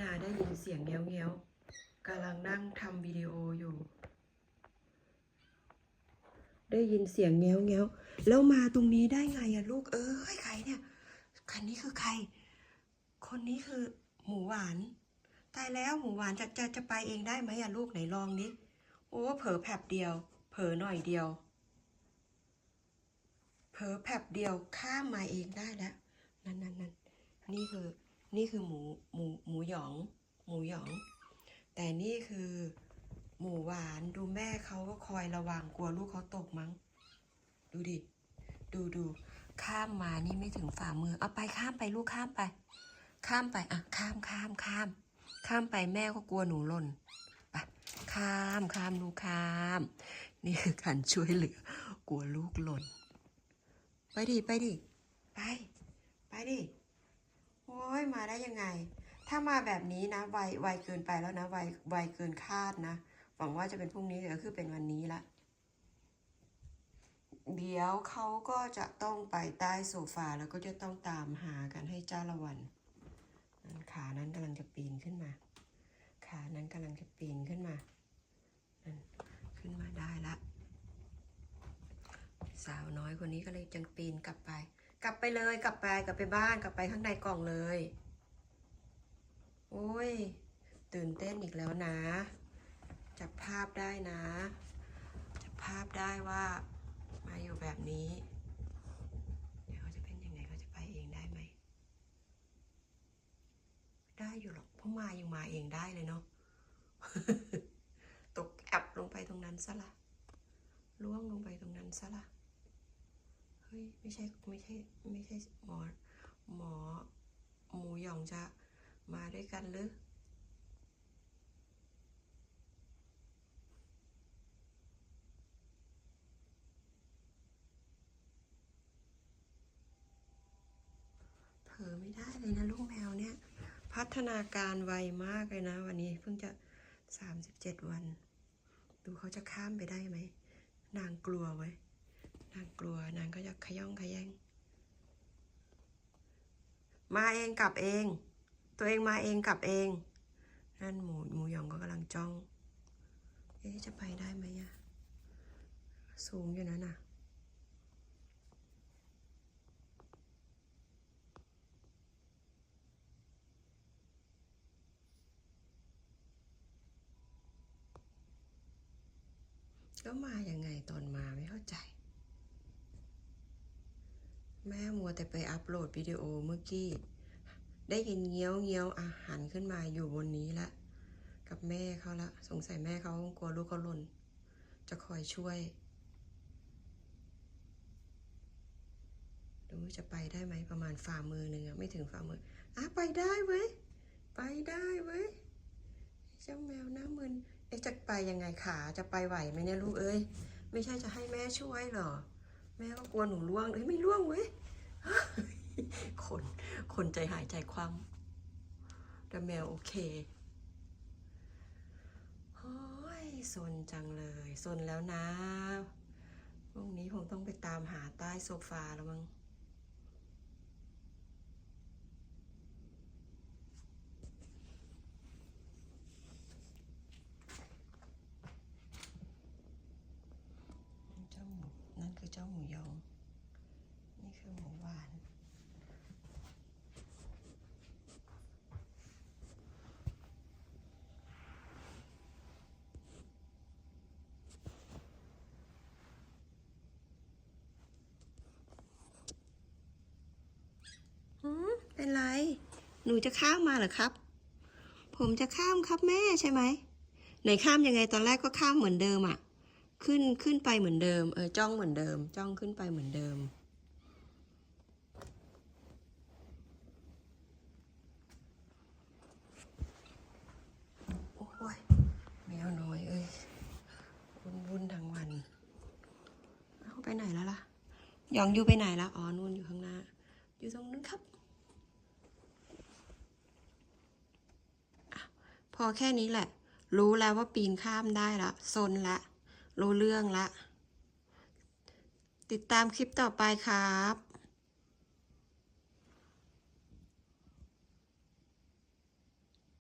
นาได้ยินเสียงเงี้ยวเงี้ยวๆกำลังนั่งทำวิดีโออยู่ ได้ยินเสียงเงี้ยวเงี้ยวๆแล้วมาตรงนี้ได้ไงอะลูกเอ้ยใครเนี่ยคันนี้คือใคร คนนี้คือหมูหวานตายแล้วหมูหวานจะจะจะไปเองได้ไหมอะลูกไหนลองดิโอ้เผลอแผบเดียว เผลอหน่อยเดียวเผลอแผบเดียวข้ามมาเองได้แล้วนั่นนั่นนั่นนี่คือ นี่คือหมูหมูหมูหยอง หมูหยอง แต่นี่คือหมูหวานดูแม่เขาก็คอยระวังกลัวลูกเขาตกมั้ง ดูดิ ดูดูข้ามมานี่ไม่ถึงฝ่ามือ เอาไปข้ามไปลูกข้ามไป ข้ามไปอะข้ามข้ามข้าม ข้ามไปแม่ก็กลัวหนูหล่นไปข้ามข้ามลูกข้าม นี่คือการช่วยเหลือกลัวลูกหล่น ไปดิไปดิไป ไปดิ โอ้ยมาได้ยังไง ถ้ามาแบบนี้นะไวไวเกินไปแล้วนะไวไวเกินคาดนะหวังว่าจะเป็นพรุ่งนี้แต่ก็คือเป็นวันนี้ละเดี๋ยวเขาก็จะต้องไปใต้โซฟาแล้วก็จะต้องตามหากันให้จ้าละวันนั่นขานั้นกำลังจะปีนขึ้นมา ขานั้นกำลังจะปีนขึ้นมานั่นขึ้นมาได้ละ สาวน้อยคนนี้ก็เลยจังปีนกลับไป กลับไปเลยกลับไปกลับไปบ้านกลับไปข้างในกล่องเลย โอ้ย ตื่นเต้นอีกแล้วนะ จับภาพได้นะ จับภาพได้ว่ามาอยู่แบบนี้เดี๋ยวเขาจะเป็นยังไงเขาจะไปเองได้ไหมได้อยู่หรอกเพราะมายังมาเองได้เลยเนาะตกแอบลงไปตรงนั้นซะละล่วงลงไปตรงนั้นซะละ เฮ้ยไม่ใช่ไม่ใช่ไม่ใช่หมอหมอหมูหยองจะมาด้วยกันหรือเผลอไม่ได้เลยนะลูกแมวเนี่ย พัฒนาการไวมากเลยนะ วันนี้เพิ่งจะสามสิบเจ็ดวัน ดูเขาจะข้ามไปได้ไหม นางกลัวไว้ นางกลัวนางก็จะขย่องขย่งมาเองกลับเอง ตัวเองมาเองกลับเอง นั่นหมูหมูหยองก็กำลังจ้อง เอ๊ะจะไปได้ไหมอะสูงอยู่นะน่ะก็มายังไงตอนมาไม่เข้าใจ แม่มัวแต่ไปอัพโหลดวิดีโอเมื่อกี้ ได้ยินเงี้ยวเงี้ยวอาหารขึ้นมาอยู่บนนี้ละ กับแม่เขาละ สงสัยแม่เขากลัวลูกเขาหล่น จะคอยช่วย ดูจะไปได้ไหมประมาณฝ่ามือหนึ่งอะไม่ถึงฝ่ามืออะไปได้เว้ย ไปได้เว้ย เจ้าแมวหน้ามึนเอ๊ะจะไปยังไงขาจะไปไหวไหมเนี่ยลูกเอ้ย ไม่ใช่จะให้แม่ช่วยหรอ แม่ก็กลัวหนูล่วงเอ้ยไม่ล่วงเว้ยคนคนใจหายใจคว่ำแต่แมวโอเคโอ้ยซนจังเลยซนแล้วนะพรุ่งนี้ผมต้องไปตามหาใต้โซฟาแล้วมั้ง เจ้าหมูนั่นคือเจ้าหมูยอง นี่คือหมูหวาน หืมเป็นไร หนูจะข้ามมาเหรอครับ ผมจะข้ามครับแม่ใช่ไหม ไหนข้ามยังไงตอนแรกก็ข้ามเหมือนเดิมอะ ขึ้นขึ้นไปเหมือนเดิม เออจ้องเหมือนเดิม จ้องขึ้นไปเหมือนเดิม โอ้ยแมวน้อยเอ้ยวุ่นวุ่นทั้งวันเอาไปไหนแล้วล่ะยองอยู่ไปไหนละอ๋อนู่นอยู่ข้างหน้า อยู่ตรงนู้นครับพอแค่นี้แหละ รู้แล้วว่าปีนข้ามได้ละซนละ รู้เรื่องละ ติดตามคลิปต่อไปครับ